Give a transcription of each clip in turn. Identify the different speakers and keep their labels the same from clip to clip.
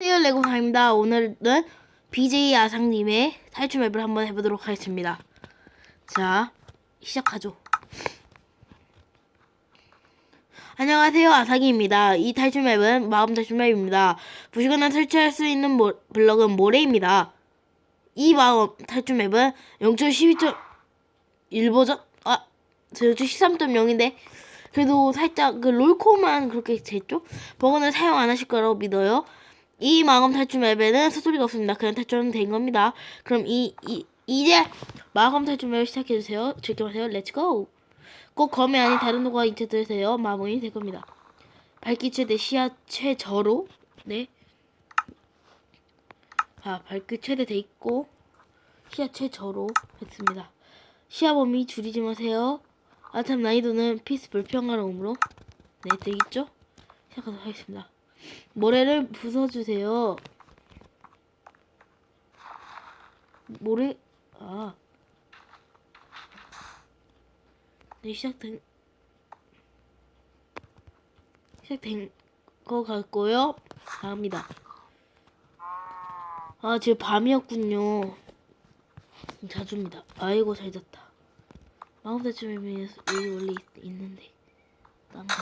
Speaker 1: 안녕하세요 레고상입니다. 오늘은 BJ 아상님의 탈출 맵을 한번 해보도록 하겠습니다. 자 시작하죠. 안녕하세요 아상입니다. 이 탈출 맵은 마음 탈출 맵입니다. 부시거나 탈출할 수 있는 모, 블럭은 모래입니다. 이 마음 탈출 맵은 0.12.1 버전? 아, 저 13.0인데 그래도 살짝 그 롤코만 그렇게 됐죠? 버거는 사용 안 하실 거라고 믿어요. 이 마검 탈출 맵에는 스토리가 없습니다. 그냥 탈출하면 된 겁니다. 그럼 이, 이 이제 마검 탈출 맵을 시작해 주세요. 즐겨보세요. 렛츠고. 꼭 검이 아닌 다른 도구와 인체 들으세요. 마검이 될 겁니다. 밝기 최대 시야 최저로 네. 자, 밝기 최대 돼 있고 시야 최저로 했습니다. 시야 범위 줄이지 마세요. 아참 난이도는 피스 불평화로움으로 네 되겠죠? 시작하도록 하겠습니다. 모래를 부숴주세요. 모래 아 네, 시작된 시작된 거 같고요. 다음이다. 아 지금 밤이었군요. 자주입니다. 아이고 잘 잤다. 마법 대충에 비해서 여기 원래 있, 있는데 딴거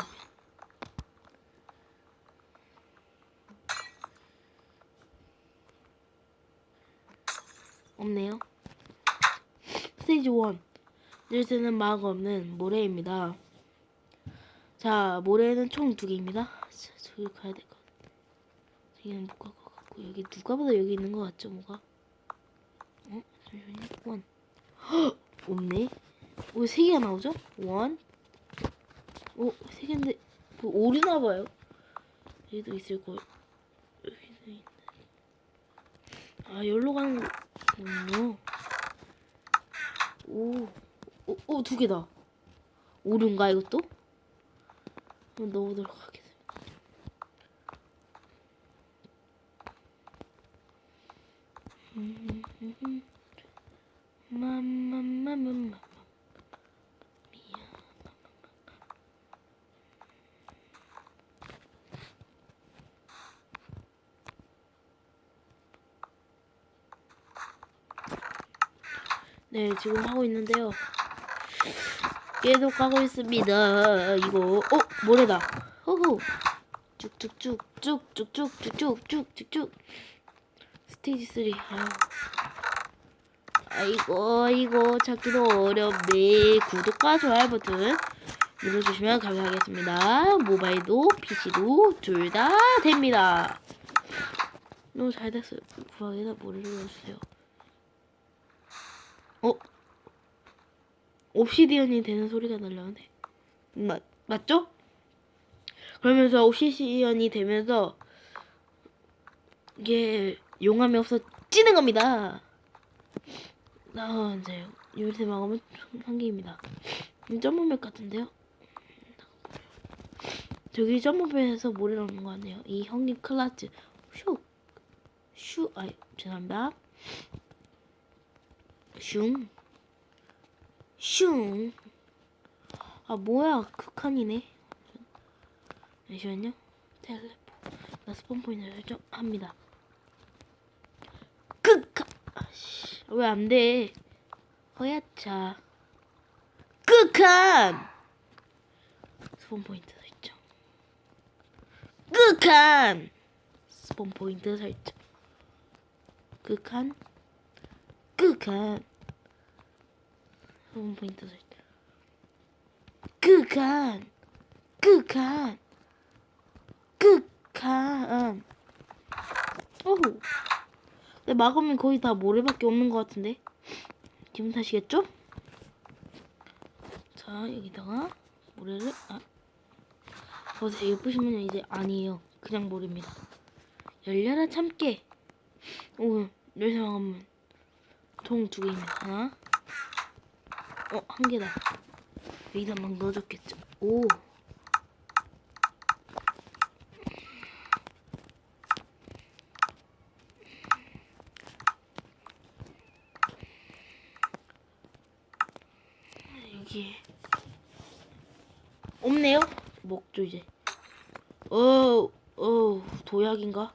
Speaker 1: 없네요. 스테이지 1. 늘새는 막 없는 모래입니다. 자, 모래는 총 두 개입니다. 자, 저기 가야 될 것 같아. 저기는 못 갈 것 같고, 여기 누가 봐도 여기 있는 것 같죠, 뭐가? 어? 잠시만요. 원. 헉! 없네. 왜 세 개가 나오죠? 원. 오, 세 개인데, 뭐 오르나 봐요. 여기도 있을 거예요. 여기도 있네. 아, 여기로 가는 거군요. 오, 오, 오, 두 개다. 오른가, 이것도? 한번 넣어보도록 하겠습니다. 맘맘맘맘맘 네, 지금 하고 있는데요. 얘도 까고 있습니다. 이거, 어, 모래다. 호호. 쭉쭉쭉쭉쭉쭉쭉쭉쭉쭉쭉. 스테이지 3. 아유. 아이고, 아이고, 찾기도 어렵네. 구독과 좋아요 버튼 눌러주시면 감사하겠습니다. 모바일도, PC도 둘 다 됩니다. 너무 잘 됐어요. 구하기다 모래를 넣어주세요. 어? 옵시디언이 되는 소리가 날라오네. 맞, 맞죠? 그러면서 옵시디언이 되면서 이게 용암이 없어 찌는 겁니다. 아, 이제 요새 한 개입니다. 점프맵 같은데요? 저기 점프맵에서 모래 넣는 거 같네요. 이 형님 클라스 슉! 슉! 아, 죄송합니다. 슝. 슝. 아, 뭐야. 극한이네. 잠시만요. 텔레포. 나 스폰 포인트 설정합니다. 극한. 아씨. 왜 안 돼? 허야차. 극한. 스폰 포인트 설정. 극한. 스폰 포인트 설정. 극한. 극한. 스폰 포인트 설정. 극한. 극한. 극한. 어후. 내 막으면 거의 다 모래밖에 없는 것 같은데. 기분 탓이겠죠? 자, 여기다가 모래를, 아. 보세요. 예쁘시면 이제 아니에요. 그냥 모래입니다. 열려라 참깨. 오, 열쇠 막으 면총두 개입니다. 하나. 어, 한 개다. 여기다 막 넣어줬겠죠. 오. 없네요. 먹죠 이제. 어, 어, 도약인가?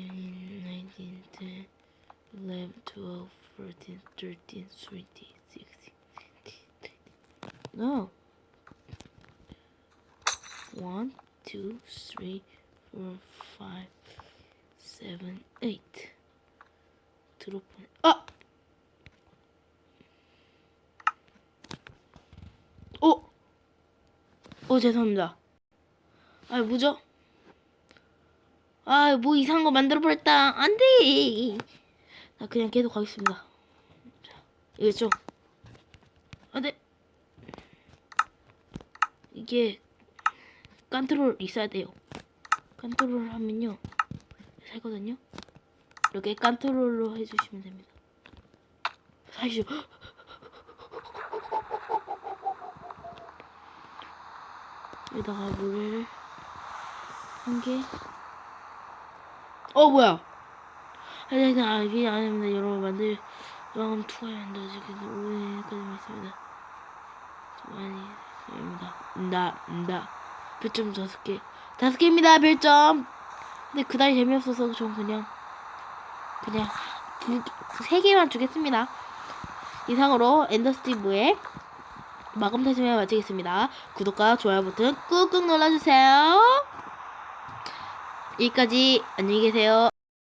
Speaker 1: 32, 33, 34, 35, 36, 37, 38, 39, 11, 12, 14, 13, 15, 16, 17, 18. No. 1, 2, 3, 4, 5, 7, 8. 드롭 보내. 아! 오! 오, 죄송합니다. 아, 뭐죠? 아, 뭐 이상한 거 만들어버렸다. 안 돼! 나 그냥 계속 가겠습니다. 자, 좀. 안 돼. 이게 컨트롤 있어야 돼요. 컨트롤 하면요. 살거든요. 이렇게 컨트롤로 해주시면 됩니다. 사실 여기다가 물을 한 개. 어 뭐야? 아니 아니 아니 아닙니다. 여러분 만들 여러분 투하에 만들어지게 오해까지 있습니다. 많이 있습니다. 나, 나. 별점 다섯 개. 다섯 개입니다, 별점. 근데 그다지 재미없어서 전 그냥, 그냥, 두, 세 개만 주겠습니다. 이상으로 엔더스티브의 마감 타심을 마치겠습니다. 구독과 좋아요 버튼 꾹꾹 눌러주세요. 여기까지 안녕히 계세요.